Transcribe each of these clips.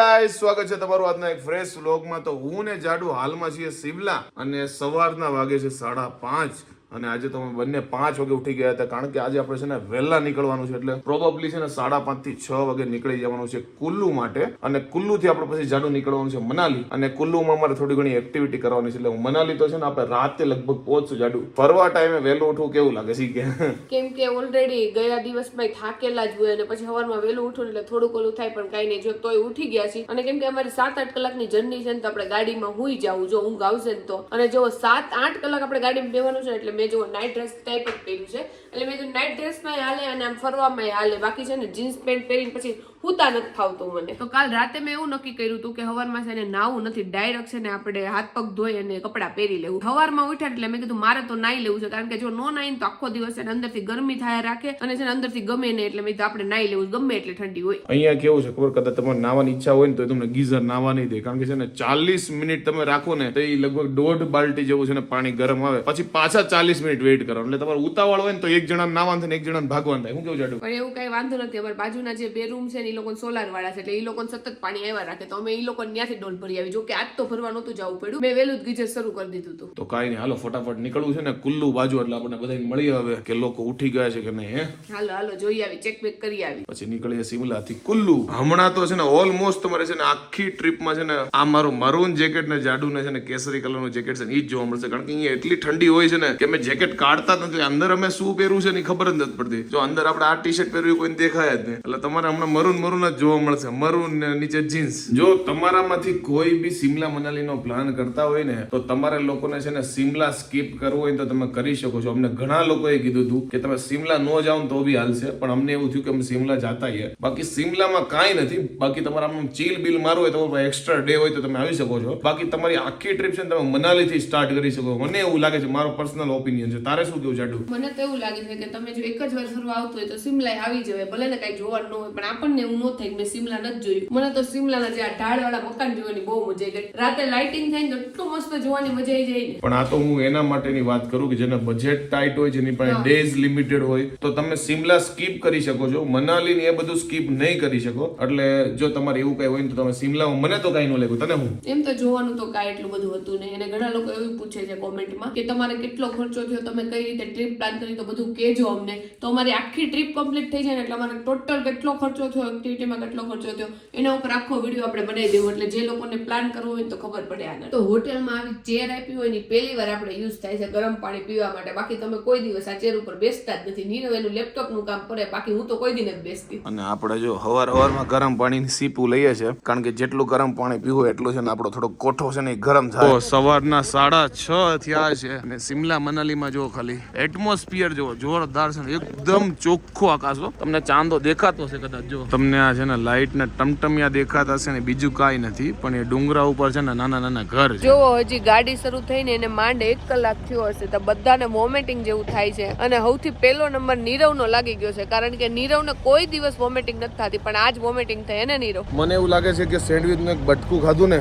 Guys, સ્વાગત છે તમારું આજના એક ફ્રેશ વ્લોગમાં તો હું ને જાડુ હાલમાં છીએ સિમલા અને સવારના વાગે છે સાડા પાંચ. અને આજે તો અમે બંને પાંચ વાગે ઉઠી ગયા હતા, કારણ કે આજે આપણે છે ને વહેલા નીકળવાનું છે, એટલે પ્રોબેબલી છે ને સાડા પાંચથી છ વાગે નીકળી જવાનું છે કુલ્લુ માટે. અને કુલ્લુથી આપણે પછી જાડું નીકળવાનું છે મનાલી. અને કુલ્લુમાં અમારે થોડી ઘણી એક્ટિવિટી કરવાની છે, એટલે મનાલી તો છે ને આપણે રાતે લગભગ પહોંચશું જાડું. ફરવા ટાઈમે વહેલું ઉઠવું કેવું લાગે છે કે? કેમ કે ઓલરેડી ગયા દિવસમાં થાકેલા જ હોય અને પછી સવારમાં વહેલું ઉઠું એટલે થોડુંક ઓલું થાય, પણ કાંઈ નહીં. જો તોય ઉઠી ગયા છીએ. અને કેમ કે અમારી સાત આઠ કલાકની જર્ની છે ને, તો આપણે ગાડીમાં હુઈ જવું, જો ઊંઘ આવશે ને તો. અને જો સાત આઠ કલાક આપણે ગાડીમાં બેવાનું છે એટલે મેં જો નાઇટ ડ્રેસ ટાઈપ જ પહેર્યું છે. એટલે મેં તો નાઇટ ડ્રેસમાં હાલે અને આમ ફરવામાં હાલે. બાકી છે ને જીન્સ પેન્ટ પહેરીને પછી હુતા નથી ફાવતું મને. તો કાલ રાતે મેં એવું નક્કી કર્યું હતું કે સવારમાં છે ને નાવું નથી ડાયરેક્ટ છે ને આપણે હાથ પગ ધોઈ અને કપડાં પહેરી લેવું. સવારમાં ઉઠ્યા એટલે મેં કીધું મારે તો નાઈ લેવું છે કારણ કે જો નો નાઈ તો આખો દિવસ એને ને અંદરથી ગરમી થાય રાખે અને છે ને અંદરથી ગમે નહીં એટલે મેં કીધું આપણે નાઈ લેવું ગમે એટલે ઠંડી હોય. અહીંયા કેવું છે ખબર કદાચ તમારે નાવાની ઈચ્છા હોય ને તો તમને ગીઝર નાવા નહીં દે કારણ કે છે ને ચાલીસ મિનિટ તમે રાખો ને તો એ લગભગ દોઢ બાલ્ટી જેવું છે ને પાણી ગરમ આવે. પછી પાછા ચાલીસ મિનિટ વેઇટ કરો એટલે તમારે ઉતાવળ હોય ને તો એક જણા નાવાનું થાય ને એક જણા ભાગવાનું થાય. હું કેવું જાડું? પણ એવું કઈ વાંધો નથી અમારા બાજુના જે બે રૂમ છે ને એ લોકો સોલાર વાળા છે એટલે એ લોકો સતત પાણી આવ્યા રાખે. તો અમે એ લોકો ત્યાંથી ડોલ ભરી આવી જો કે આજ તો ભરવા નહોતું જવું પડ્યું. મેં વહેલું જ ગીજર શરૂ કરી દીધું હતું. તો કાંઈ નહીં. હાલો ફટાફટ નીકળવું છે ને કુલ્લુ બાજુ એટલે આપણને બધાને મળી આવે કે લોકો ઉઠી ગયા છે કે નહીં હે? હાલો હાલો જોઈ આવી ચેક બેક કરી આવી. પછી નીકળીએ સિમલા થી કુલ્લુ હમણાં તો છે ને ઓલમોસ્ટ તમારે છે ને આખી ટ્રીપમાં છે ને આ મારું મરૂન જેકેટ ને જાડુ ને છે ને કેસરી કલરનું જેકેટ છે ને એ જ જોવા મળશે. કારણ કે અહીંયા એટલી ઠંડી હોય છે ને કે અમે જેકેટ કાઢતા નથી. અંદર અમે શું પહેરવું છે ને ખબર જ નથી પડતી. જો અંદર આપણે આ ટી શર્ટ પહેર્યું કોઈ દેખાય જ નહીં. એટલે તમારે હમણાં મરૂન મરૂન જ જોવા મળશે. મરૂન નીચે જીન્સ. જો તમારામાંથી કોઈ બી સિમલા મનાલી નો પ્લાન કરતા હોય ને, તો તમારે લોકોને છે ને સિમલા સ્કીપ કરવું હોય તો તમે કરી શકો છો. અમને ઘણા લોકોએ કીધું હતું કે તમે સિમલા ન જાઓ તો બી હાલશે. પણ અમને એવું થયું કે અમે સિમલા જાતા છીએ. બાકી સિમલામાં કાંઈ નથી. બાકી તમારે ચીલ બિલ મારવું હોય તો એક્સ્ટ્રા ડે હોય તો તમે આવી શકો છો. બાકી તમારી આખી ટ્રીપ છે તમે મનાલીથી સ્ટાર્ટ કરી શકો. મને એવું લાગે છે, મારો પર્સનલ ઓપિનિયન છે. તારે શું કેવું જાડું મને તો એવું લાગે છે કે તમે જો એક જ વાર ફરવા આવતું હોય તો સિમલા આવી જવાય. ભલે ને કઈ જોવાનું હોય, પણ આપણને એવું ન થાય મેં સિમલા નથી જોયું. મને તો સિમલાના જે આ ઢાળવાળા મકાન જોવાની બહુ મજા આવી. ગઈ રાતે લાઇટિંગ થાય ને એટલું મસ્ત જોવાની મજા આવી જાય પણ આ તો હું એના માટેની વાત કરું કે જેને બજેટ ટાઈટ હોય જેની પાસે ડેઝ લિમિટેડ હોય તો તમે સિમલા સ્કીપ કરી શકો છો. મનાલી ને એ બધું સ્કીપ નહીં કરી શકો. એટલે જો તમારે એવું કઈ હોય ને તો તમે સિમલામાં મને તો કઈ ન લાગ્યું. તને હું? એમ તો જોવાનું તો કાંઈ એટલું બધું હતું નહીં. અને ઘણા લોકો એવું પૂછે છે કોમેન્ટમાં કે તમારે કેટલો ખર્ચો થયો તમે કઈ રીતે ટ્રીપ પ્લાન કરી તો બધું કહેજો અમને. તો અમારી આખી ટ્રીપ કમ્પ્લીટ થઈ જાય ને એટલે અમારે ટોટલ કેટલો ખર્ચો થયો એક્ટિવિટીમાં કેટલો ખર્ચો થયો? એના ઉપર આખો વીડિયો આપણે બનાવી દેવો. એટલે જે લોકોને પ્લાન કરવો હોય તો ખબર પડે આગળ. તો હોટેલમાં આવી ચેર આપી હોય ને પહેલી વાર આપણે યુઝ થાય છે ગરમ પાણી પીવા માટે. બાકી તમે કોઈ દિવસ આ ચેર ઉપર બેસતા જ નથી. નીરવ એનું લેપટોપનું કામ કરે. બાકી હું તો કોઈ દિને બેસતી અને આપણે જો હવાર હવારમાં ગરમ પાણીની સીપું લઈએ છે કારણ કે જેટલું ગરમ પાણી પીવું એટલું છે ને આપણો થોડો કોઠો છે ને એ ગરમ થાય. સવારના સાડા છ થયા છે અને સિમલા મનાલીમાં જો ખાલી. એટમોસ્ફિયર જો જોરદાર છે એકદમ ચોખ્ખો આકાશ તમને ચાંદો દેખાતો હશે કદાચ જો તમને આ છે ને લાઇટ ને ટમટમિયા દેખાતા હશે ને બીજું કાંઈ નથી પણ એ ડુંગરા ઉપર છે ને નાના નાના ઘર છે. જો હજી ગાડી શરૂ થઈને એને માંડ એક કલાક થયો હશે તો બધાને વોમિટિંગ જેવું થાય છે. અને સૌથી પહેલો નંબર નીરવનો લાગી ગયો છે કારણ કે નીરવને કોઈ દિવસ વોમિટિંગ નથી થતી પણ આજ વોમિટિંગ થઈ એને નીરવ. મને એવું લાગે છે કે સેન્ડવિચનું એક બટકું ખાધું ને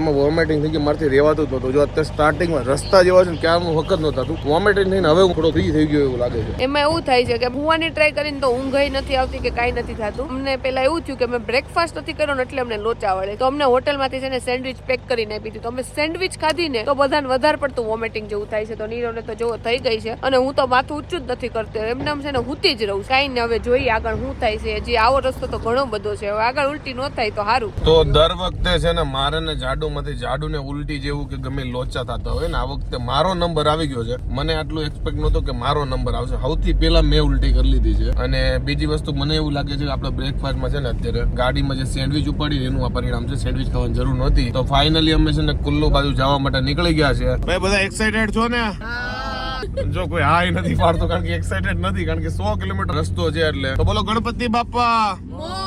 એમાં વોમિટિંગ થઈ ગઈ મારથી રહેવાતું જ નહોતું. જો અત્યારે સ્ટાર્ટિંગમાં રસ્તા જેવા છે ને ક્યારનું વખત નહોતું થતું. વોમિટિંગ થઈને હવે હું થોડો ફ્રી થઈ ગયો એવું લાગે છે. એમાં એવું થાય છે કે ભૂવાની ટ્રાય કરીને તો ઊંઘ નથી આવતી કે કાંઈ નથી થતું. અમને પેલા એવું થયું કે અમે બ્રેકફાસ્ટ નથી કર્યો ને એટલે અમને લોચા વળે. તો અમને હોટલમાંથી છે ને સેન્ડવિચ પેક કરીને આપી દીધું. તો અમે સેન્ડવિચ ખાધી ને તો બધાને વધારે પડતું વોમિટિંગ જેવું થાય છે. તો નીરવને તો જેવો થઈ ગઈ છે. અને હું તો માથું ઊંચું જ નથી કરતો. એમને આમ છે ને હુતી જ રહું કાંઈ ને હવે જોઈએ આગળ શું થાય છે. હજી આવો રસ્તો તો ઘણો બધો છે. હવે આગળ ઉલટી ન થાય તો સારું. તો દર વખતે છે ને મારે ને જાડુ માંથી જાડુ ને ઉલટી જેવું કે ગમે લોચા થતા હોય ને, આ વખતે મારો નંબર આવી ગયો છે. મને આટલું એક્સપેક્ટ નહોતો કે મારો નંબર આવશે. સૌથી પહેલા મેં ઉલટી કરી લીધી છે. અને બીજી વસ્તુ મને એવું લાગે છે કે આપણે બ્રેકફાસ્ટમાં છે ને અત્યારે ગાડીમાં જે સેન્ડવિચ ઉપાડી એનું આ પરિણામ છે સેન્ડવિચ ખાવાની જરૂર નહોતી. તો ફાઇનલી અમે છે ને કુલ્લુ બાજુ જવા માટે નીકળી ગયા છે ભાઈ બધા એક્સાઇટેડ છો ને? જો કોઈ હાય નથી પાડતો કારણ કે એક્સાઇટેડ નથી કારણ કે સો કિલોમીટર રસ્તો છે એટલે. તો બોલો ગણપતિ બાપા.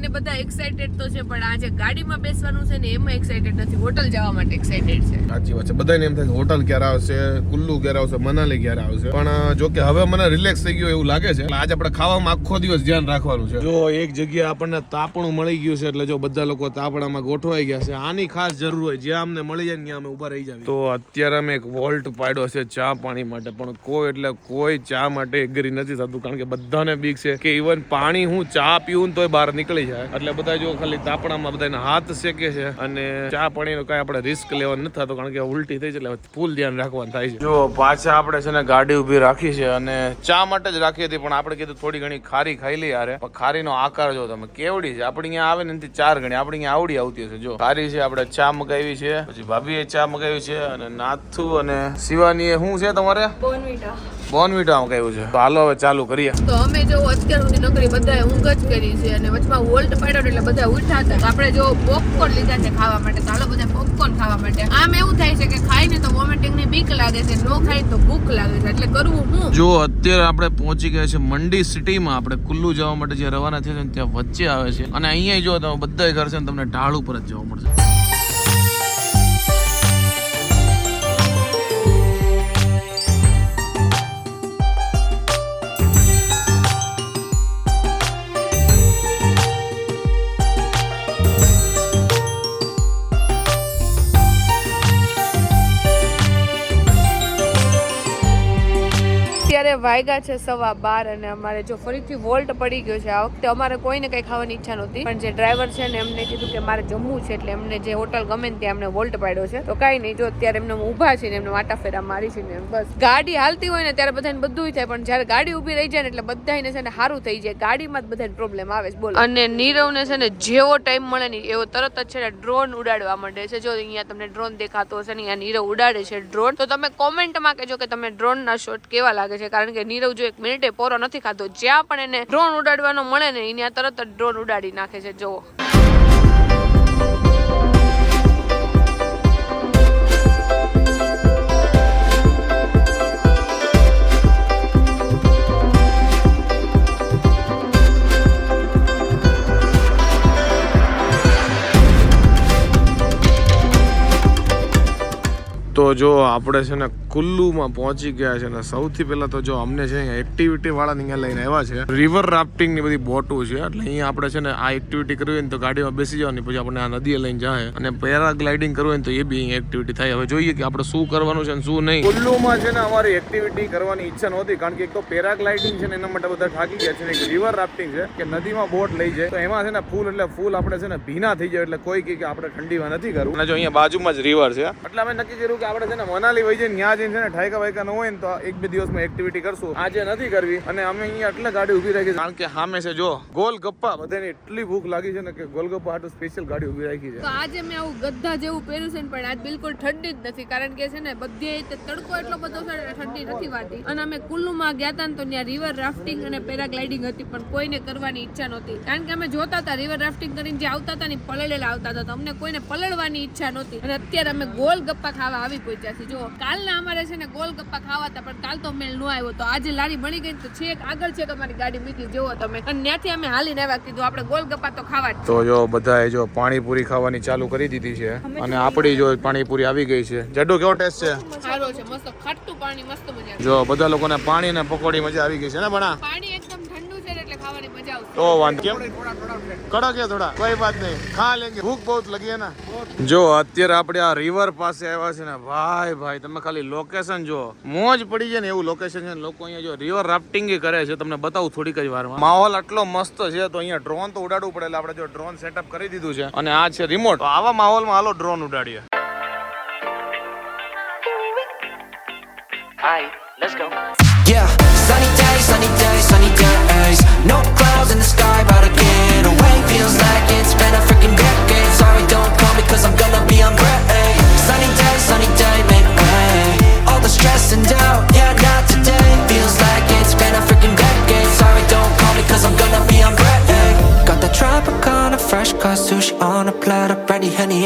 અને બધા એક્સાઇટેડ તો છે, પણ આજે ગાડીમાં બેસવાનું છે ને એમાં એક્સાઇટેડ નથી. હોટલ જવા માટે એક્સાઇટેડ છે. સાચી વાત છે. બધાને એમ થાય હોટલ ક્યારે આવશે? કુલ્લુ ક્યારે આવશે? મનાલી ક્યારે આવશે? પણ જો કે હવે મને રિલેક્સ થઈ ગયું એવું લાગે છે. આજે આપણે ખાવામાં આખો દિવસ ધ્યાન રાખવાનું છે. જો એક જગ્યાએ આપણને તાપણું મળી ગયું છે, એટલે જો બધા લોકો તાપણામાં ગોઠવાઈ ગયા છે, આની ખાસ જરૂર હોય. જ્યાં અમને મળી જાય ત્યાં અમે ઊભા રહી જાય તો અત્યારે અમે એક વોલ્ટ પાડ્યો છે ચા પાણી માટે, પણ કોઈ એટલે કોઈ ચા માટે એગ્રી નથી થતું, કારણ કે બધાને બીક છે કે ઇવન પાણી હું ચા પીવું તોય બહાર નીકળી જાય એટલે બધા જો ખાલી તાપણામાં બધાને હાથ શેકે છે અને ચા પાણીનો કાંઈ આપણે રિસ્ક લેવાનું નથી થતો કારણ કે ઉલટી થઈ છે એટલે ફૂલ ધ્યાન રાખવાનું થાય છે. જો પાછા આપણે છે ને ગાડી ઊભી રાખી છે અને ચા માટે જ રાખી હતી પણ આપણે કીધું થોડી ઘણી ખારી ખાઈ લઈ યારે ખારી ખારીનો આકાર જો તમે કેવડી છે? આપણે અહીંયા આવે ને એનાથી ચાર ગણી આપણે અહીંયા આવડી આવતી હશે. જો ખારી છે આપણે ચા મગાવી છે પછી ભાભીએ ચા મગાવી છે અને નાથુ અને શિવાની શું છે તમારે? બોનવીટા મગાવ્યું છે. તો હાલો હવે ચાલુ કરીએ. તો અમે જો અત્યાર સુધી નોકરી બધાએ ઊંઘ જ કરી છે અને વચમાં વોલ્ટ પડ્યો એટલે બધા ઉઠ્યા હતા. આપણે જો પોપકોર્ન લીધા છે ખાવા માટે. ચાલો બધા પોપકોર્ન ખાવા માટે. આમ એવું થાય છે કે ખાઈને તો વોમિટિંગની બીક લાગે છે નો ખાઈ તો ભૂખ લાગે છે. એટલે કરવું હું? જો અત્યારે આપણે પહોંચી ગયા છે મંડી સિટીમાં. આપણે કુલ્લુ જવા માટે જે રવાના થયા છે ત્યાં વચ્ચે આવે છે. અને અહીંયા જો તમે બધા ઘર છે તમને ઢાળ ઉપર જ જવા મળશે. વાગ્યા છે સવા બાર અને અમારે જો ફરીથી વોલ્ટ પડી ગયો છે. આ વખતે અમારે કોઈને કંઈ ખાવાની ઈચ્છા નહોતી. પણ જે ડ્રાઈવર છે ને એમને કીધું કે મારે જમવું છે એટલે એમને જે હોટલ ગમે ત્યાં એમને વોલ્ટ પાડ્યો છે. તો કાંઈ નહીં, જો અત્યારે એમને ઊભા છે ને એમને વાટા ફેરા મારી છે ને બસ. ગાડી હાલતી હોય ને ત્યારે બધાને બધું થાય, પણ જ્યારે ગાડી ઊભી રહી જાય ને એટલે બધાને છે ને સારું થઈ જાય. ગાડીમાં જ બધાને પ્રોબ્લેમ આવે છે. બોલો. અને નીરવને છે ને જેવો ટાઈમ મળે ને એવો તરત જ છે ને ડ્રોન ઉડાડવા માંડે છે. જો અહીંયા તમને ડ્રોન દેખાતો હશે ને અહીંયા નીરવ ઉડાડે છે ડ્રોન તો તમે કોમેન્ટમાં કહેજો કે તમે ડ્રોનના શોટ કેવા લાગે છે? કારણ કે નીરવ જો એક મિનિટે પોરો નથી ખાતો જ્યાં પણ એને ડ્રોન ઉડાડવાનો મળે ને એને તરત જ ડ્રોન ઉડાડી નાખે છે જોવો તો જો આપણે છે ને કુલ્લુમાં પહોંચી ગયા છે ને સૌથી પહેલા તો જો અમને છે અહીંયા એક્ટિવિટી વાળા અહીંયા લઈને આવ્યા છે. રિવર રાફ્ટિંગની બધી બોટો છે એટલે અહીંયા આપણે છે ને આ એક્ટિવિટી કરવી હોય ને તો ગાડીમાં બેસી જવાની પછી આપણે આ નદીએ લઈને જાય. અને પેરાગ્લાઇડિંગ કરવું હોય ને તો એ બી અહીંયા એક્ટિવિટી થાય. હવે જોઈએ કે આપણે શું કરવાનું છે અને શું નહીં. કુલ્લુમાં છે ને અમારી એક્ટિવિટી કરવાની ઈચ્છા નહોતી કારણ કે એક તો પેરાગ્લાઇડિંગ છે ને એના માટે બધા થાકી ગયા છે ને એક રિવર રાફ્ટિંગ છે કે નદીમાં બોટ લઈ જાય. તો એમાં છે ને ફૂલ એટલે ફૂલ આપણે છે ને ભીના થઈ જાય એટલે કોઈ કે આપણે ઠંડીમાં નથી કરવું. અને જો અહીંયા બાજુમાં જ રિવર છે. એટલે અમે નક્કી કર્યું કે આપણે છે ને મનાલી વહી જઈને ત્યાં જઈને છે ને ઠાયકા વાયકા ન હોય ને તો એક બે દિવસમાં એક્ટિવિટી કરશું. આજે નથી કરવી. અને અમે અહીંયા એટલે ગાડી ઊભી રાખી કારણ કે સામે છે જો ગોલ ગપ્પા બધાને એટલી ભૂખ લાગી છે ને કે ગોલ ગપ્પા હાટુ સ્પેશિયલ ગાડી ઊભી રાખી છે. તો આજે મેં આવું ગદ્દા જેવું પહેર્યું છે ને, પણ આજ બિલકુલ ઠંડી જ નથી. કારણ કે છે ને, બધે તડકો એટલો બધો છે ઠંડી નથી વાતી. અને અમે કુલ્લુમાં ગયા હતા તો ત્યાં રિવર રાફ્ટિંગ અને પેરાગ્લાઇડિંગ હતી, પણ કોઈને કરવાની ઈચ્છા નહોતી. કારણ કે અમે જોતા હતા રિવર રાફ્ટિંગ કરીને જે આવતા હતા ને પલળેલા આવતા હતા તો અમને કોઈને પલળવાની ઈચ્છા નહોતી. અને અત્યારે અમે ગોલ ગપ્પા ખાવા આવી પહોંચ્યા જો કાલના અમારે છે ને ગોલ ગપ્પા ખાવા હતા પણ કાલ તો મેલ ન આવ્યો. તો આજે લારી બની ગઈ તો છેક આગળ છેક અમારી ગાડી મૂકી જેવો તમે. અને ત્યાંથી અમે હાલીને આવ્યા કીધું આપણે ગોલ ગપ્પા તો ખાવા જ તો જો બધાએ જો પાણીપુરી ખાવાની ચાલુ કરી દીધી છે. અને આપણી જો પાણીપુરી આવી ગઈ છે. જડો કેવો ટેસ્ટ છે? સારો છે મસ્ત ખાટું પાણી મસ્ત મજા જો બધા લોકોને પાણી અને પકોડી મજા આવી ગઈ છે ને બણા પાણી એકદમ ઠંડુ છે ને એટલે ખાવાની મજા આવશે તો વાંધ કેમ કડક है થોડા કોઈ બાત નહીં ખા લેંગે ભૂખ બહુ લગી है ना જો અત્યારે આપણે આ રિવર પાસે આવ્યા છે ને ભાઈ ભાઈ તમે ખાલી લોકેશન જો મોજ પડી જાય ને એવું લોકેશન છે ને લોકો અહીંયા જો રિવર રાફ્ટિંગ કરે છે તમને બતાવું થોડીક જ વારમાં માહોલ આટલો મસ્ત છે તો અહીંયા ડ્રોન તો ઉડાડવું પડે એટલે આપણે જો ડ્રોન સેટઅપ કરી દીધું છે અને આ છે રિમોટ તો આવા માહોલમાં હાલો ડ્રોન ઉડાડીએ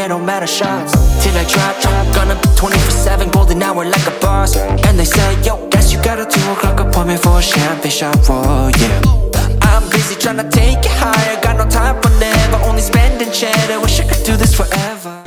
It don't matter shots. Till I drop, drop. Gonna be 24 7, golden hour like a boss. And they say, yo, guess you got a 2 o'clock appointment for a champagne shot, whoa, yeah. I'm busy trying to take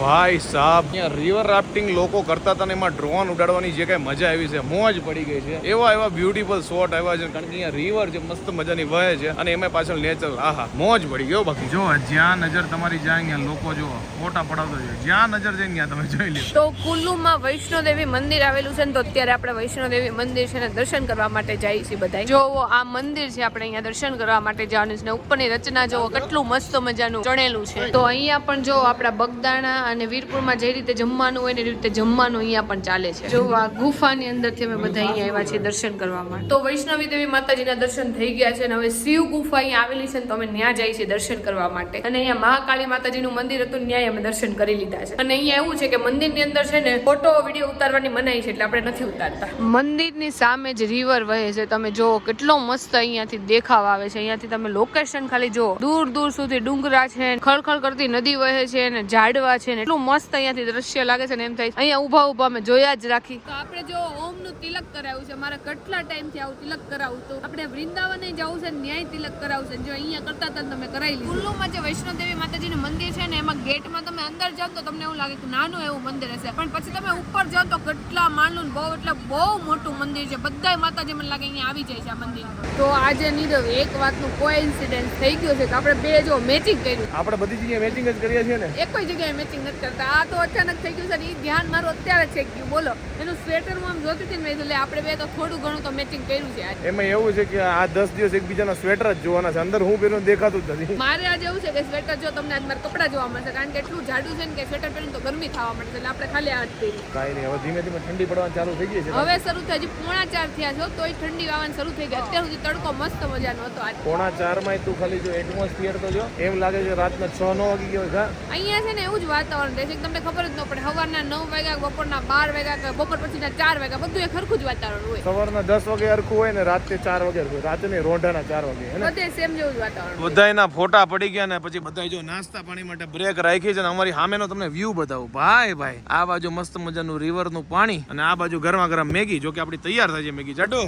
ભાઈ સાહેબ અહીંયા river rafting લોકો કરતા હતા ને એમાં drone ઉડાડવાની જે કઈ મજા આવી છે મોજ પડી ગઈ છે. એવા એવા બ્યુટીફુલ શોટ આવ્યા છે કારણ કે અહીંયા રિવર જે મસ્ત મજાની વહે છે અને એમાં પાછળ નેચર આહા મોજ પડી ગયો બાકી. જો જ્યાં નજર તમારી જાય અહીંયા લોકો જો ફોટા પડાવતો છે જ્યાં નજર જાય ત્યાં તમે જોઈ લો તો કુલ્લુમાં વૈષ્ણોદેવી મંદિર આવેલું છે ને તો અત્યારે આપણે વૈષ્ણોદેવી મંદિર છે ને દર્શન કરવા માટે જઈએ છીએ બધા જોવો આ મંદિર છે આપણે અહીંયા દર્શન કરવા માટે જવાનું છે ને ઉપરની રચના જોવો કેટલું મસ્ત મજાનું ચણેલું છે. તો અહીંયા પણ જો આપણા બગદાણા અને વીરપુરમાં જે રીતે જમવાનું હોય ને એ રીતે જમવાનું અહીંયા પણ ચાલે છે. જો આ ગુફાની અંદરથી અમે બધા અહીંયા આવ્યા છીએ દર્શન કરવા માટે. તો વૈષ્ણવી દેવી માતાજીના દર્શન થઈ ગયા છે અને હવે શિવ ગુફા અહીંયા આવેલી છે ને તો અમે ત્યાં જઈએ છીએ દર્શન કરવા માટે. અને અહીંયા મહાકાળી માતાજીનું મંદિર હતું ને ત્યાં અમે દર્શન કરી લીધા છે. અને અહીંયા એવું છે કે મંદિરની અંદર છે ને ફોટો વીડિયો ઉતારવાની મનાઈ છે એટલે આપણે નથી ઉતારતા. મંદિરની સામે જ રિવર વહે છે. તમે જો કેટલો મસ્ત અહીંયાથી દેખાવ આવે છે. અહીંયાથી તમે લોકેશન ખાલી જો દૂર દૂર સુધી ડુંગરા છે ખળખળ કરતી નદી વહે છે અને ઝાડવા છે ને એટલું મસ્ત અહીંયાથી દ્રશ્ય લાગે છે ને એમ થાય અહીંયા ઊભા ઊભા અમે જોયા જ રાખી. તો આપણે જો ઓમનું તિલક કરાવ્યું છે મારે કેટલા ટાઈમથી આવું તિલક કરાવું તો આપણે વૃંદાવન જવું છે ને ન્યાય તિલક કરાવું છે જો અહીંયા કરતા હતા તમે કરાવી લીધું. કુલ્લુમાં જે વૈષ્ણોદેવી માતાજીનું મંદિર છે ને એમાં ગેટમાં તમે અંદર જાઓ તો તમને એવું લાગે કે નાનું એવું મંદિર હશે. પણ પછી તમે ઉપર જાઓ તો કેટલા માનું બહુ એટલે બહુ મોટું મંદિર છે. બધાય માતાજી મને લાગે અહીંયા આવી જાય છે આ મંદિર. તો આજે નીરવ એક વાતનું કોઈ ઇન્સિડન્ટ થઈ ગયો છે કે આપણે બે જો મેચિંગ કર્યું. આપણે બધી જગ્યાએ મેચિંગ જ કરીએ છીએ ને. એક કોઈ જગ્યાએ મેચિંગ નથી કરતા આ તો અચાનક થઈ ગયું છે ને એ ધ્યાન મારું અત્યારે છે ગયું. બોલો. એનું સ્વેટર હું આમ જોતી હતી ને મેં આપણે બે તો થોડું ઘણું તો મેચિંગ કર્યું છે આજે. એમાં એવું છે કે આ દસ દિવસ એકબીજાના સ્વેટર જ જોવાના છે. અંદર હું પહેરું દેખાતું જ નથી. મારે આજે એવું છે કે સ્વેટર જો તમને આજ મારા કપડાં જોવા મળશે કારણ કે એટલું જાડું છે ને કે સ્વેટર પહેરું તો ગરમી થવા મળશે એટલે આપણે ખાલી આ પહેરી કાંઈ નહીં હવે ધીમે ધીમે ઠંડી પડવાનું ચાલુ થઈ ગઈ છે. હવે શરૂ થાય હજી પોણા ચાર થયા છો તોય ઠંડી વાવન શરૂ થઈ ગઈ. અત્યાર સુધી તડકો મસ્ત મજાનો હતો આજ. પોણા ચારમાં તું ખાલી જો એટમોસ્ફિયર તો જો એમ લાગે છે રાતના છ નો વાગી ગયો છે અહીંયા છે ને એવું જ વાતાવરણ રહે છે તમને ખબર જ ન પડે સવારના નવ વાગ્યા બપોરના બાર વાગ્યા કે બપોર પછીના ચાર વાગ્યા બધું એ ખરખું જ વાતાવરણ હોય. સવારના દસ વાગે હરખું હોય ને રાતે ચાર વાગે હરખું રાતે નહીં રોંઢાના ચાર વાગે બધે સેમ જેવું જ વાતાવરણ બધા બધાયના ફોટા પડી ગયા ને પછી બધા જો નાસ્તા પાણી માટે બ્રેક રાખી છે ને અમારી સામેનો તમને વ્યૂ બતાવું. ભાઈ ભાઈ આ બાજુ મસ્ત મજાનું રિવરનું નું પાણી અને આ બાજુ ગરમા ગરમ મેગી જો કે આપણી તૈયાર થાય છે મેગી. જાટો.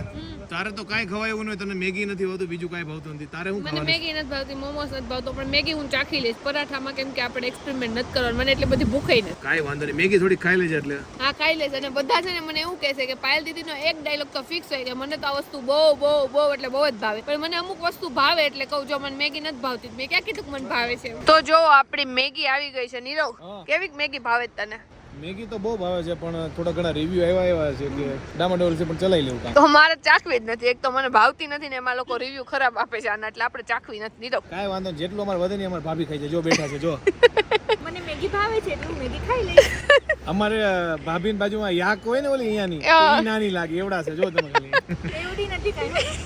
તારે તો કાંઈ ખવાય એવું નહીં તને મેગી નથી હોતું બીજું કાંઈ ભાવતું નથી. તારે હું મને મેગી નથી ભાવતી મોમોસ નથી ભાવતો પણ મેગી હું ચાખી લઈશ. પરાઠામાં કેમ કે આપણે એક્સપેરિમેન્ટ નથી કરવાનું. મને એટલે બધી ભૂખાઈ નથી. કાઈ વાંધો નહીં. મેગી થોડી ખાઈ લેજે એટલે. હા ખાઈ લેજે. અને બધા છે ને મને એવું કહે છે કે પાયલ દીદીનો એક ડાયલોગ તો ફિક્સ હોય કે મને તો આ વસ્તુ બહુ બહુ બહુ એટલે બહુ જ ભાવે. પણ મને અમુક વસ્તુ ભાવે એટલે કહું જો મને મેગી નથી ભાવતી મેં ક્યાં કીધું મને ભાવે છે તો જો આપણી મેગી આવી ગઈ છે નીરવ. કેવી મેગી ભાવે તને? મેગી તો બહુ ભાવે છે પણ થોડા ઘણા રિવ્યુ આવ્યા આવ્યા છે કે ડામાડોલ છે પણ ચલાવી લેવું તો મારે ચાખવી જ નથી એક તો મને ભાવતી નથી ને એમાં લોકો રિવ્યુ ખરાબ આપે છે આના એટલે આપણે ચાખવી નથી દીધો. કાંઈ વાંધો નહીં. જેટલું અમારે વધે ને અમારે ભાભી ખાઈ જાય જો બેઠા છે જો. મને મેગી ભાવે છે એટલે હું મેગી ખાઈ લઈશ. અમારે ભાભી બાજુમાં યાક હોય ને ઓલી અહીંયાની. નાની લાગે એવડા છે જો તમે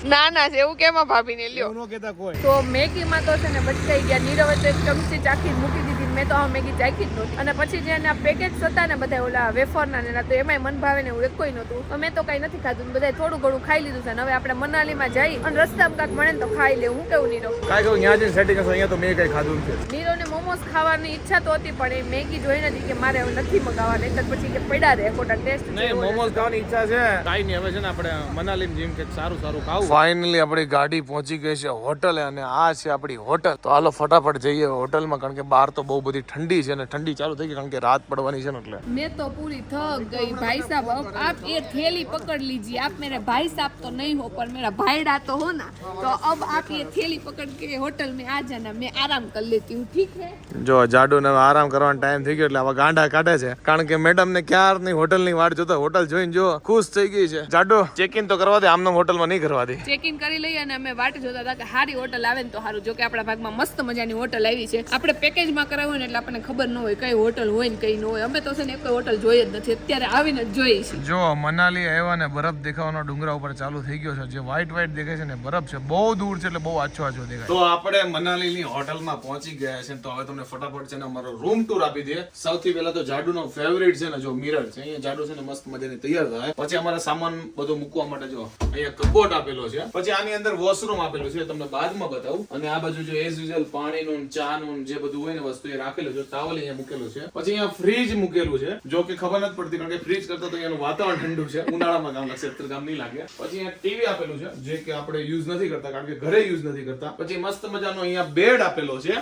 ના ના છે એવું કેમાં ભાભીને લ્યો? નો કેતા કોઈ. તો મેગીમાં તો છે ને બચકાઈ ગયા નીરવે તો એક ચમચી ચાખી મૂકી દીધી. મેં તો આ મેગી ચાખી જ નહોતી. અને પછી જે એના પેકેટ્સ હતા ને બધા ઓલા વેફરના ને તો એમાંય મન ભાવે ને એવું એકોય નહોતું. તો મેં તો કઈ નથી ખાધું બધા થોડું ઘણું ખાઈ લીધું છે. હવે આપણે મનાલીમાં જઈ અને રસ્તામાં કાંક મળે ને તો ખાઈ લેવું હું કેવું નીરવ? કાંઈ કહું ત્યાં જઈને સેટિંગ અહીંયા તો મેં કઈ ખાધું નથી. નીરવને મોમોસ ખાવાની ઈચ્છા તો હતી પણ એ મેગી જોઈને હતી કે મારે હવે નથી મગાવવા નહીં તો પછી કે પડ્યા રહે ખોટા ટેસ્ટ નહીં મોમોસ ખાવાની ઈચ્છા છે. કાંઈ નહીં હવે છે ને આપણે મનાલી જેમ કે સારું સારું ખાવું. ફાઇનલી આપણી ગાડી પહોંચી ગઈ છે હોટલે અને આ છે આપણી હોટલ. તો હાલો ફટાફટ જઈએ હોટલમાં કારણ કે બહાર તો બહુ બધી ઠંડી છે ને ઠંડી ચાલુ થઈ ગઈ કારણ કે રાત પડવાની છે ને એટલે. મેં તો પૂરી થક ગઈ. ભાઈ સાહેબ આપ એ થેલી પકડ લીજી. આપ મેરે ભાઈ સાહેબ તો નહીં હો પર મેરા ભાઈડા તો હો ના. તો અબ આપ એ થેલી પકડ કે હોટલ મે આ જાના મે આરામ કર લેતી હું ઠીક હે? જો જાડુ ને આરામ કરવાનો ટાઈમ થઈ ગયો એટલે હવે ગાંડા કાઢે છે. કારણ કે મેડમ ને ક્યારની હોટલની વાટ જોતા. હોટલ જોઈને જો ખુશ થઈ ગઈ છે. જાડો ચેક ઇન તો કરવા દે આમને હોટલમાં નહીં કરવા દે. ચેક ઇન કરી લઈએ અને અમે વાટ જોતા હતા કે સારી હોટલ આવે ને તો સારું જો કે આપણા ભાગમાં મસ્ત મજાની હોટલ આવી છે. આપણે પેકેજમાં કરાવ્યું ને એટલે આપણને ખબર ન હોય કઈ હોટલ હોય ને કઈ ન હોય. અમે તો છે ને એક હોટલ જોઈ જ નથી. અત્યારે આવીને જ જોઈએ છીએ. જો મનાલી આવ્યા ને બરફ દેખાવાનો ડુંગરા ઉપર ચાલુ થઈ ગયો છે. જે વ્હાઈટ વ્હાઈટ દેખાય છે ને બરફ છે. બહુ દૂર છે એટલે બહુ આછો આછો દેખાય. તો આપણે મનાલીની હોટલમાં પહોંચી ગયા છે તો હવે તમને ફટાફટ છે ને અમારો રૂમ ટૂર આપી દઈએ. સૌથી પહેલા તો જાડુનો ફેવરિટ છે ને જો મિરર છે. અહીંયા જાડુ છે ને મસ્ત મજાની તૈયાર થાય. પછી અમારા સામાન બધો મૂકવા માટે જો અહીંયા કપોટ આપેલો છે. પછી આની અંદર વોશરૂમ આપેલું છે. તમને બાદમાં બતાવું. અને આ બાજુ જો એઝ યુઝ્યુઅલ પાણીનું ચા ચાનું જે બધું હોય ને વસ્તુ એ રાખેલું છે ટાવલ અહીંયા મૂકેલું છે. પછી અહીંયા ફ્રીજ મૂકેલું છે. જો કે ખબર નથી પડતી, કારણ કે ફ્રીજ કરતા તો અહીંયાનું વાતાવરણ ઠંડુ છે. ઉનાળામાં કામ લાગશે અત્યારે કામ નહીં લાગે. પછી અહીંયા ટીવી આપેલું છે, જે કે આપણે યુઝ નથી કરતા, કારણ કે ઘરે યુઝ નથી કરતા. પછી મસ્ત મજાનો અહીંયા બેડ આપેલો છે.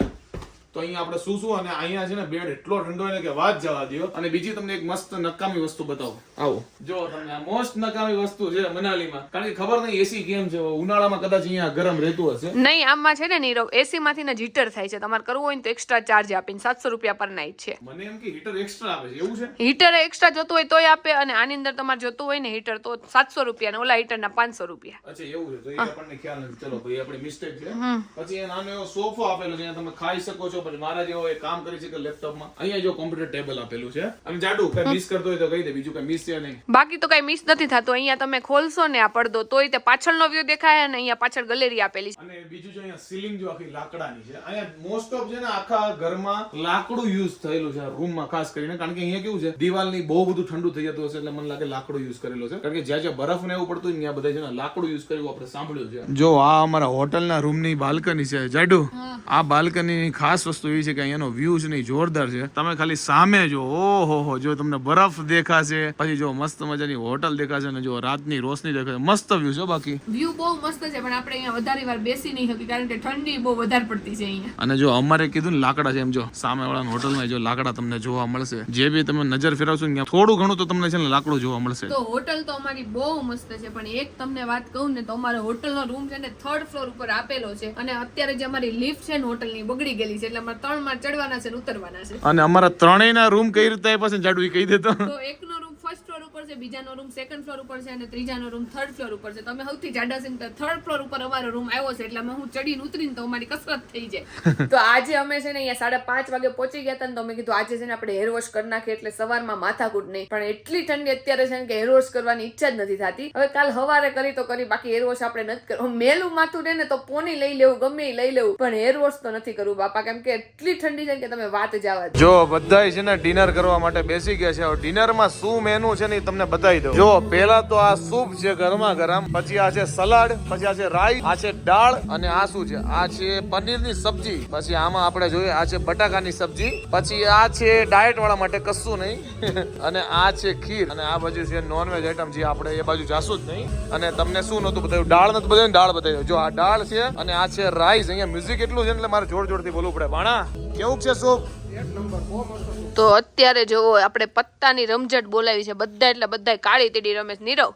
તો અહીંયા આપણે શું શું અને અહીંયા છે ને બેડ એટલો ઠંડો કે વાત જવા દ્યો. અને બીજી તમને એક મસ્ત નકામી વસ્તુ બતાવો. આવો. જો તમને આ મોસ્ટ નકામી વસ્તુ છે મનાલીમાં. કારણ કે ખબર નહીં એસી કેમ છે ઉનાળામાં કદાચ અહીંયા ગરમ રહેતું હશે. નહીં આમાં છે ને નીરવ એસી માંથી ને હીટર થાય છે. તમારે કરવું હોય ને તો એક્સ્ટ્રા ચાર્જ આપીને સાતસો રૂપિયા પર નાઈટ છે. મને એમ કે હીટર એક્સ્ટ્રા આપે છે એવું છે? હીટર એક્સ્ટ્રા જોતું હોય તોય આપે અને આની અંદર તમારે જોતું હોય ને હીટર તો સાતસો રૂપિયા ને ઓલા હીટરના પાંચસો રૂપિયા. અચ્છા એવું છે. તો એ આપણને ખ્યાલ નથી. ચલો ભાઈ આપણી મિસ્ટેક છે. પછી એ નાનો એવો સોફો આપેલો છે તમે ખાઈ શકો છો પછી મારા જેવો એ કામ કરી શકે લેપટોપમાં? અહીંયા જો કોમ્પ્યુટર ટેબલ આપેલું છે. અને જાડુ કઈ મિસ કરતો હોય તો કહી દે બીજું કઈ મિસ છે નહીં. બાકી તો કઈ મિસ નથી થતું. અહીંયા તમે ખોલશો ને આ પડદો તોય તે પાછળનો વ્યૂ દેખાય અને અહીંયા પાછળ ગેલેરી આપેલી છે. અને બીજું જો અહીંયા સીલિંગ જો આખી લાકડાની છે. અહીંયા મોસ્ટ ઓફ છે ને આખા ઘરમાં લાકડું યુઝ થયેલું છે રૂમમાં ખાસ કરીને. કારણ કે અહીંયા કેવું છે દિવાલની બહુ બધું ઠંડુ થઈ જતું હશે એટલે મને લાગે લાકડું યુઝ કરેલો છે. કારણ કે જ્યાં જ્યાં બરફ ને એવું પડતું હોય ત્યાં બધા છે ને લાકડું યુઝ કર્યું આપણે સાંભળ્યું છે. જો આ અમારા હોટલના રૂમની બાલ્કની છે. જાડુ આ બાલ્કની ખાસ વસ્તુ એવી છે કે અહીંયાનો વ્યૂ છે ને જોરદાર છે. તમે ખાલી સામે જો ઓહો હો જો તમને બરફ દેખાશે પછી જો મસ્ત મજાની હોટલ દેખાશે ને જો રાતની રોશની દેખાશે. મસ્ત વ્યૂ છે બાકી. વ્યૂ બહુ મસ્ત છે પણ આપણે અહીંયા વધારે વાર બેસી નહીં શકીએ કારણ કે ઠંડી બહુ વધારે પડતી છે અહીંયા. અને જો અમારે કીધું ને લાકડા છે એમ જો સામે વાળા હોટલમાં જો લાકડા તમને જોવા મળશે. જે બી તમે નજર ફેરવશો ને થોડું ઘણું તો તમને છે ને લાકડું જોવા મળશે. તો હોટલ તો અમારી બહુ મસ્ત છે પણ એક તમને વાત કહું ને તો અમારો હોટલનો રૂમ છે ને થર્ડ ફ્લોર ઉપર આપેલો છે. અને અત્યારે જે અમારી લિફ્ટ છે ને હોટલની બગડી ગયેલી છે એટલે અમારે ત્રણ માળ ચડવાના છે ને ઉતરવાના છે. અને અમારા ત્રણેયના રૂમ કઈ રીતે આપ્યા છે કહી દેતો તો. એકનો રૂમ ફર્સ્ટ ફ્લોર ઉપર છે બીજાનો રૂમ સેકન્ડ ફ્લોર ઉપર છે અને ત્રીજાનો રૂમ થર્ડ ફ્લોર ઉપર છે. તમે સૌથી જાડા છે તો થર્ડ ફ્લોર ઉપર અમારો રૂમ આવ્યો છે એટલે અમે હું ચડીને ઉતરીને તો અમારી કસરત થઈ જાય. તો આજે અમે છે ને અહીંયા સાડા પાંચ વાગે પહોંચી ગયા હતા ને તો અમે કીધું આજે છે ને આપણે હેર વોશ કરી નાખીએ એટલે સવારમાં માથાકૂટ નહીં. પણ એટલી ઠંડી અત્યારે છે ને કે હેર વોશ કરવાની ઈચ્છા જ નથી થતી. હવે કાલ હવારે કરી તો કરી બાકી હેર વોશ આપણે નથી કરવું મેલું માથું રહે ને તો પોની લઈ લેવું ગમે એ લઈ લેવું પણ હેર વોશ તો નથી કરવું બાપા. કેમ કે એટલી ઠંડી છે કે તમે વાત જવા દો. જો બધા છે ને ડિનર કરવા માટે બેસી ગયા છે. ડિનરમાં શું મેનુ છે ને તમને બતાવી દઉં. જો પેલા તો આ સૂપ છે ગરમા ગરમ, પછી આ છે સલાડ, પછી આ છે રાઈ આ છે દાળ અને આ શું છે? આ છે પનીરની સબ્જી. પછી આમાં આપણે જોઈએ, આ છે બટાકાની સબ્જી, પછી આ છે ડાયટ વાળા માટે કશું નહીં. અને આ છે ખીર. અને આ બાજુ છે નોનવેજ આઈટમ જે આપણે એ બાજુ જાશું જ નહીં. અને તમને શું નતું બતાવ્યું? દાળ નથી બતાવ્યું દાળ બતાવ્યું જો, આ દાળ છે અને આ છે રાઈસ અહીંયા મ્યુઝિક એટલું છે ને એટલે મારે જોર જોરથી બોલવું પડે. ભાણા કેવું છે સૂપ? તો અત્યારે જો આપણે પત્તાની રમઝટ બોલાવી છે બધા એટલે બધા કાળી તીડી રમેશ નીરવ.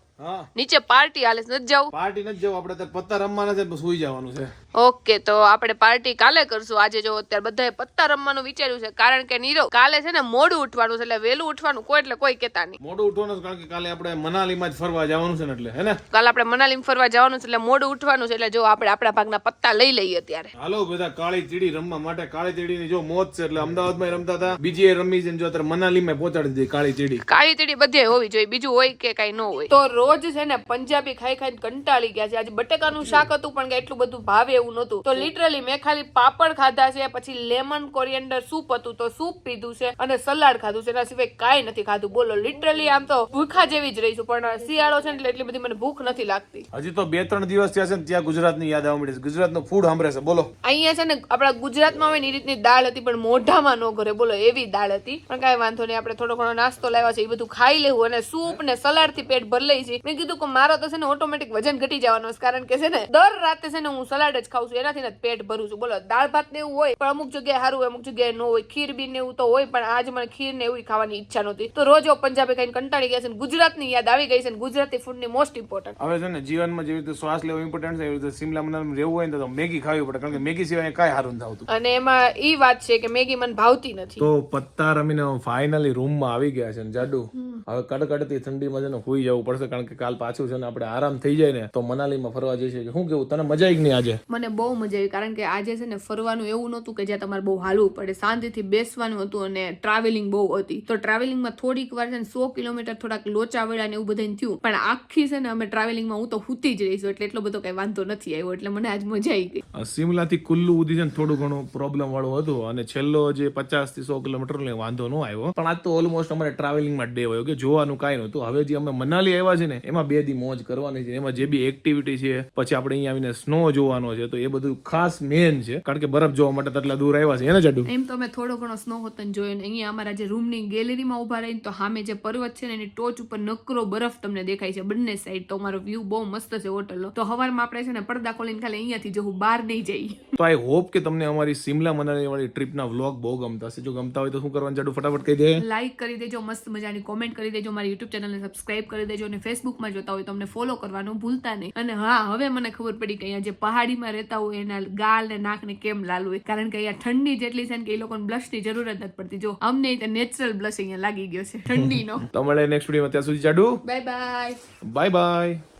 નીચે પાર્ટી હાલે નથી જવું? પાર્ટી નથી જવું આપણે પત્તા રમવાના છે સુઈ જવાનું છે. ઓકે તો આપણે પાર્ટી કાલે કરશું. આજે જો અત્યારે બધાએ પત્તા રમવાનું વિચાર્યું છે કારણ કે નીરવ કાલે છે ને મોડું ઉઠવાનું છે એટલે વહેલું ઉઠવાનું કોઈ એટલે કોઈ કહેતા નહીં. મોડું ઉઠવાનું કારણ કે કાલે આપણે મનાલીમાં જ ફરવા જવાનું છે ને એટલે હે ને? કાલે આપણે મનાલીમાં ફરવા જવાનું છે એટલે મોડું ઉઠવાનું છે એટલે જો આપણે આપણા ભાગના પત્તા લઈ લઈએ અત્યારે હાલો બધા કાળી ચીડી રમવા માટે કાળી ચીડીની જો મોજ છે એટલે અમદાવાદમાં રમતા હતા. બીજી રમી છે જો અત્યારે મનાલીમાં પહોંચાડી દીધી કાળી ચીડી. કાળી ચીડી બધે હોવી જોઈએ બીજું હોય કે કઈ ન હોય. તો રોજ છે ને પંજાબી ખાઈ ખાઈને કંટાળી ગયા છે. આજે બટેકાનું શાક હતું પણ કે એટલું બધું ભાવે એવું નહોતું. તો લિટરલી મેં ખાલી પાપડ ખાધા છે પછી લેમન કોરિએન્ડર સૂપ હતું તો સૂપ પીધું છે અને સલાડ ખાધું છે. એના સિવાય કાંઈ નથી ખાધું. બોલો લિટરલી આમ તો ભૂખા જેવી જ રહીશું પણ શિયાળો છે એટલે એટલી બધી મને ભૂખ નથી લાગતી. હજી તો બે ત્રણ દિવસ થયા છે ત્યાં ગુજરાતની યાદ આવવા મળી છે ગુજરાતનું ફૂડ સાંભળે છે બોલો. અહીંયા છે ને આપણા ગુજરાતમાં હોય ને એ રીતની દાળ હતી પણ મોઢામાં ન ઘરે. બોલો એવી દાળ હતી. પણ કાંઈ વાંધો નહીં આપણે થોડો ઘણો નાસ્તો લાવ્યા છે એ બધું ખાઈ લેવું અને સૂપ ને સલાડથી પેટ ભર લઈ છે. મેં કીધું કે મારો તો છે ને ઓટોમેટિક વજન ઘટી જવાનો છે કારણ કે છે ને દર રાતે છે ને હું સલાડ જ ખાઉં છું. એનાથી ને પેટ ભરું છું. બોલો દાળ ભાત ને એવું હોય પણ અમુક જગ્યાએ સારું અમુક જગ્યાએ ન હોય. ખીર બી ને એવું તો હોય પણ આજ મને ખીર ને એવું ખાવાની ઈચ્છા નહોતી. તો રોજ પંજાબે પંજાબી ખાઈને કંટાળી ગયા છે ને ગુજરાતની યાદ આવી ગઈ છે ગુજરાતી ફૂડની મોસ્ટ ઇમ્પોર્ટન્ટ હવે છે ને જીવનમાં જેવી રીતે શ્વાસ લેવો ઇમ્પોર્ટન્ટ છે એવી રીતે સિમલા મનાલીમાં રહેવું હોય ને તો મેગી ખાવી પડે. કારણ કે મેગી સિવાય કાંઈ સારું થતું આવતું અને એમાં એ વાત છે કે મેગી મને ભાવતી નથી. તો પત્તા રમીને ફાઇનલી રૂમમાં આવી ગયા છે ને જાડુ. હવે કડકડતી ઠંડીમાં છે ને હોઈ જવું પડશે કારણ કે કાલ પાછું છે ને આપણે આરામ થઈ જાય ને તો મનાલીમાં ફરવા જઈએ છીએ. શું કેવું તને મજા આવી નહીં આજે? મને બહુ મજા આવી. કારણ કે આજે છે ને ફરવાનું એવું નહોતું કે જ્યાં તમારે બહુ હાલવું પડે. શાંતિથી બેસવાનું હતું અને ટ્રાવેલિંગ બહુ હતી. તો ટ્રાવેલિંગમાં થોડીક વાર છે ને સો કિલોમીટર થોડાક લોચા વેળા ને એવું બધાને થયું. પણ આખી છે ને અમે ટ્રાવેલિંગમાં હું તો હૂતી જ રહીશું એટલે એટલો બધો કઈ વાંધો નથી આવ્યો. એટલે મને આજ મજા આવી ગઈ. સિમલાથી કુલ્લુ સુધી છે ને થોડું ઘણું પ્રોબ્લેમ વાળું હતું. અને છેલ્લો જે પચાસથી સો કિલોમીટર વાંધો ન આવ્યો. પણ આજ તો ઓલમોસ્ટ અમારે ટ્રાવેલિંગમાં ડે હોય કે જોવાનું કાંઈ નહોતું. હવે જે અમે મનાલી આવ્યા છે ને, એમાં બે દી મોજ કરવાની છે. એમાં જે બી એક્ટિવિટી છે, પછી આપણે અહીંયા આવીને સ્નો જોવાનો છે તો એ બધું ખાસ મેન છે. કારણ કે બરફ જોવા માટે તો દૂર આવ્યા છે એને ચડ્યું એમ તો અમે થોડો ઘણો સ્નો હોતન જોયો ને અહીંયા અમારા જે રૂમની ગેલેરીમાં ઊભા રહીને તો સામે જે પર્વત છે ને એની ટોચ ઉપર નકરો બરફ તમને દેખાય છે બંને સાઈડ તો અમારો વ્યૂ બહુ મસ્ત છે હોટલનો તો હવારમાં આપણે છે ને પડદા ખોલીને ખાલી અહીંયાથી જવું બહાર નહીં જઈ. તો આઈ હોપ કે તમને અમારી સિમલા મનાલી વાળી ટ્રીપના વ્લોગ બહુ ગમતા હશે. જો ગમતા હોય તો શું કરવાનું જાડુ ફટાફટ કહી દે. લાઈક કરી દેજો મસ્ત મજાની કોમેન્ટ કરી દેજો મારી યુટ્યુબ ચેનલને સબસ્ક્રાઇબ કરી દેજો અને ફેસબુકમાં જોતા હોય તો અમને ફોલો કરવાનું ભૂલતા નહીં. અને હા હવે મને ખબર પડી કે અહીંયા જે પહાડીમાં રહેતા હોય એના ગાલ ને નાક ને કેમ લાલ હોય? કારણ કે અહીંયા ઠંડી જેટલી છે ને કે એ લોકોને બ્લશની જરૂર જ નથી પડતી. જો અમને નેચરલ બ્લશ અહીંયા લાગી ગયો છે ઠંડીનો. તો મળે નેક્સ્ટ વિડીયોમાં ત્યાં સુધી જાડુ. Bye bye bye bye